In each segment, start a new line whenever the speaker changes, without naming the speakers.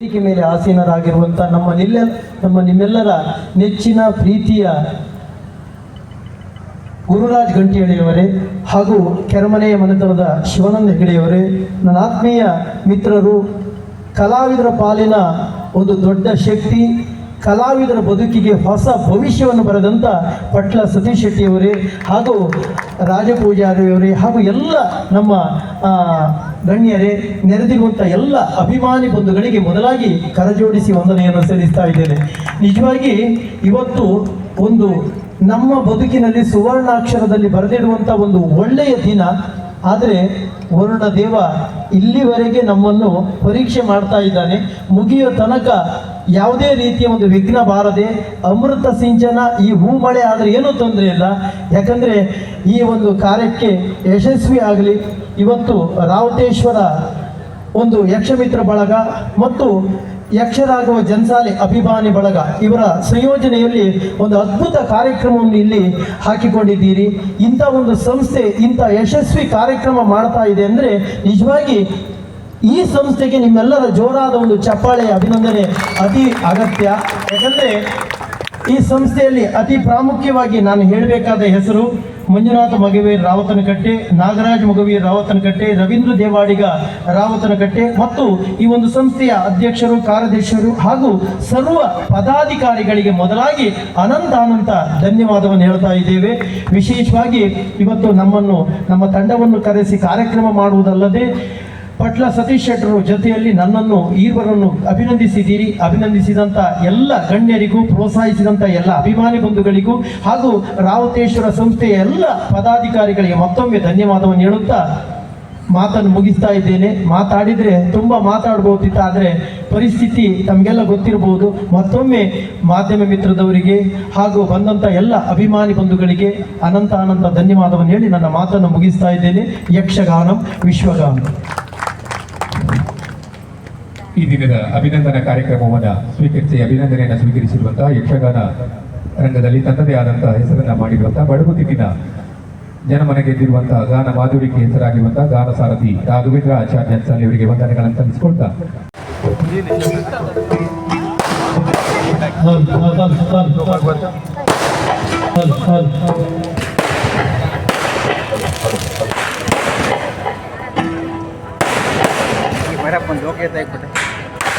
ವೇದಿಕೆ ಮೇಲೆ ಆಸೀನರಾಗಿರುವಂಥ ನಮ್ಮ ನಿಲ್ಲ, ನಮ್ಮ ನಿಮ್ಮೆಲ್ಲರ ನೆಚ್ಚಿನ ಪ್ರೀತಿಯ ಗುರುರಾಜ್ ಗಂಟಿಯಳಿಯವರೇ ಹಾಗೂ ಕೆರಮನೆಯ ಮನೆತನದ ಶಿವಾನಂದ ಹೆಗಡೆಯವರೇ ನನ್ನ ಆತ್ಮೀಯ ಮಿತ್ರರು, ಕಲಾವಿದರ ಪಾಲಿನ ಒಂದು ದೊಡ್ಡ ಶಕ್ತಿ ಕಲಾವಿದರ ಬದುಕಿಗೆ ಹೊಸ ಭವಿಷ್ಯವನ್ನು ಬರೆದಂಥ ಪಟ್ಲ ಸತೀಶ್ ಶೆಟ್ಟಿಯವರೇ ಹಾಗೂ ರಾಜಪೂಜಾರಿಯವರೇ ಹಾಗೂ ಎಲ್ಲ ನಮ್ಮ ಗಣ್ಯರೇ ನೆರೆದಿರುವಂಥ ಎಲ್ಲ ಅಭಿಮಾನಿ ಬಂಧುಗಳಿಗೆ ಮೊದಲಾಗಿ ಕರಜೋಡಿಸಿ ವಂದನೆಯನ್ನು ಸಲ್ಲಿಸ್ತಾ ಇದ್ದೇನೆ. ನಿಜವಾಗಿ ಇವತ್ತು ಒಂದು ನಮ್ಮ ಬದುಕಿನಲ್ಲಿ ಸುವರ್ಣಾಕ್ಷರದಲ್ಲಿ ಬರೆದಿಡುವಂಥ ಒಂದು ಒಳ್ಳೆಯ ದಿನ. ಆದರೆ ವರುಣ ದೇವ ಇಲ್ಲಿವರೆಗೆ ನಮ್ಮನ್ನು ಪರೀಕ್ಷೆ ಮಾಡ್ತಾ ಇದ್ದಾನೆ. ಮುಗಿಯೋ ತನಕ ಯಾವುದೇ ರೀತಿಯ ಒಂದು ವಿಘ್ನ ಬಾರದೆ ಅಮೃತ ಸಿಂಚನ, ಈ ಹೂ ಮಳೆ ಆದರೆ ಏನೂ ತೊಂದರೆ ಇಲ್ಲ. ಯಾಕಂದರೆ ಈ ಒಂದು ಕಾರ್ಯಕ್ಕೆ ಯಶಸ್ವಿ ಆಗಲಿ. ಇವತ್ತು ರಾವತೇಶ್ವರ ಒಂದು ಯಕ್ಷಮಿತ್ರ ಬಳಗ ಮತ್ತು ಯಕ್ಷರಾಗುವ ಜನ್ಸಾಲೆ ಅಭಿಮಾನಿ ಬಳಗ, ಇವರ ಸಂಯೋಜನೆಯಲ್ಲಿ ಒಂದು ಅದ್ಭುತ ಕಾರ್ಯಕ್ರಮವನ್ನು ಇಲ್ಲಿ ಹಾಕಿಕೊಂಡಿದ್ದೀರಿ. ಇಂಥ ಒಂದು ಸಂಸ್ಥೆ, ಇಂಥ ಯಶಸ್ವಿ ಕಾರ್ಯಕ್ರಮ ಮಾಡ್ತಾ ಇದೆ ಅಂದರೆ ನಿಜವಾಗಿ ಈ ಸಂಸ್ಥೆಗೆ ನಿಮ್ಮೆಲ್ಲರ ಜೋರಾದ ಒಂದು ಚಪ್ಪಾಳೆ ಅಭಿನಂದನೆ ಅತಿ ಅಗತ್ಯ. ಯಾಕಂದರೆ ಈ ಸಂಸ್ಥೆಯಲ್ಲಿ ಅತಿ ಪ್ರಾಮುಖ್ಯವಾಗಿ ನಾನು ಹೇಳಬೇಕಾದ ಹೆಸರು ಮಂಜುನಾಥ ಮಗವೀರ್ ರಾವತನಕಟ್ಟೆ, ನಾಗರಾಜ್ ಮಗವೀರ್ ರಾವತನಕಟ್ಟೆ, ರವೀಂದ್ರ ದೇವಾಡಿಗ ರಾವತನಕಟ್ಟೆ ಮತ್ತು ಈ ಒಂದು ಸಂಸ್ಥೆಯ ಅಧ್ಯಕ್ಷರು, ಕಾರ್ಯದರ್ಶಿಯರು ಹಾಗೂ ಸರ್ವ ಪದಾಧಿಕಾರಿಗಳಿಗೆ ಮೊದಲಾಗಿ ಅನಂತ ಅನಂತ ಧನ್ಯವಾದವನ್ನು ಹೇಳ್ತಾ ಇದ್ದೇವೆ. ವಿಶೇಷವಾಗಿ ಇವತ್ತು ನಮ್ಮನ್ನು, ನಮ್ಮ ತಂಡವನ್ನು ಕರೆಸಿ ಕಾರ್ಯಕ್ರಮ ಮಾಡುವುದಲ್ಲದೆ ಪಟ್ಲ ಸತೀಶ್ ಶೆಟ್ಟರು ಜೊತೆಯಲ್ಲಿ ನನ್ನನ್ನು ಈವರನ್ನು ಅಭಿನಂದಿಸಿದ್ದೀರಿ. ಅಭಿನಂದಿಸಿದಂಥ ಎಲ್ಲ ಗಣ್ಯರಿಗೂ ಪ್ರೋತ್ಸಾಹಿಸಿದಂಥ ಎಲ್ಲ ಅಭಿಮಾನಿ ಬಂಧುಗಳಿಗೂ ಹಾಗೂ ರಾವತೇಶ್ವರ ಸಂಸ್ಥೆಯ ಎಲ್ಲ ಪದಾಧಿಕಾರಿಗಳಿಗೆ ಮತ್ತೊಮ್ಮೆ ಧನ್ಯವಾದವನ್ನು ಹೇಳುತ್ತಾ ಮಾತನ್ನು ಮುಗಿಸ್ತಾ ಇದ್ದೇನೆ. ಮಾತಾಡಿದರೆ ತುಂಬ ಮಾತಾಡ್ಬೋದಿತ್ತು ಆದರೆ ಪರಿಸ್ಥಿತಿ ತಮಗೆಲ್ಲ ಗೊತ್ತಿರಬಹುದು ಮತ್ತೊಮ್ಮೆ ಮಾಧ್ಯಮ ಮಿತ್ರದವರಿಗೆ ಹಾಗೂ ಬಂದಂಥ ಎಲ್ಲ ಅಭಿಮಾನಿ ಬಂಧುಗಳಿಗೆ ಅನಂತ ಅನಂತ ಧನ್ಯವಾದವನ್ನು ಹೇಳಿ ನನ್ನ ಮಾತನ್ನು ಮುಗಿಸ್ತಾ ಇದ್ದೇನೆ. ಯಕ್ಷಗಾನಂ, ವಿಶ್ವಗಾನಂ.
ಈ ದಿನದ ಅಭಿನಂದನಾ ಕಾರ್ಯಕ್ರಮವನ್ನು ಸ್ವೀಕರಿಸಿ ಅಭಿನಂದನೆಯನ್ನು ಸ್ವೀಕರಿಸಿರುವಂತಹ ಯಕ್ಷಗಾನ ರಂಗದಲ್ಲಿ ತನ್ನದೇ ಆದಂತಹ ಹೆಸರನ್ನ ಮಾಡಿರುವಂತಹ ಬಡಗುತಿಟ್ಟಿನ ಜನಮನ ಗೆದ್ದಿರುವಂತಹ ಗಾನ ಮಾಧುರಿಗೆ ಹೆಸರಾಗಿರುವಂತಹ ಗಾನ ಸಾರಥಿ ರಾಘವೇಂದ್ರ ಆಚಾರ್ಯ ಅನ್ಸಾಲಿ ಅವರಿಗೆ ವಂದನೆಗಳನ್ನು ಸಲ್ಲಿಸಿಕೊಳ್ತಾ.
ಹಲ್ ಹಲ್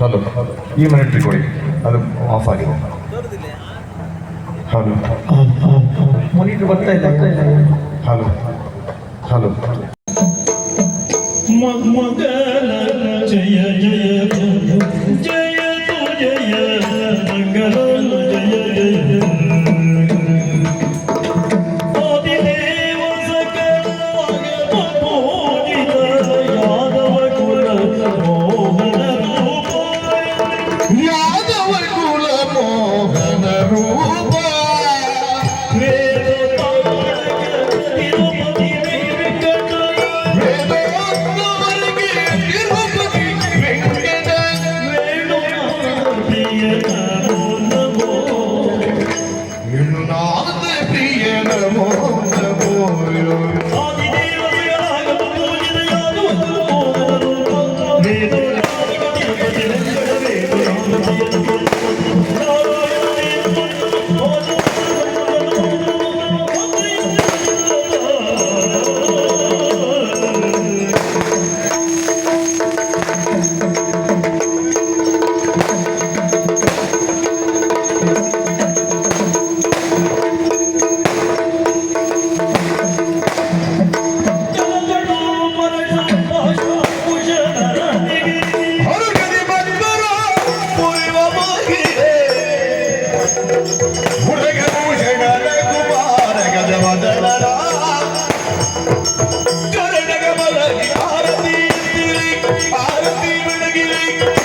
hello. ಈ ಮಿನಿಟ್ ಕೊಡಿ ಅದು ಆಫ್ ಆಗಿದೆ ಹಲೋ.
ಮೊನಿಟರ್ ಬರ್ತಾ ಇಲ್ಲ.
ಹಲೋ. ಹಲೋ.
ಮಂಗಲ
வருத்தி விடுகிறேன்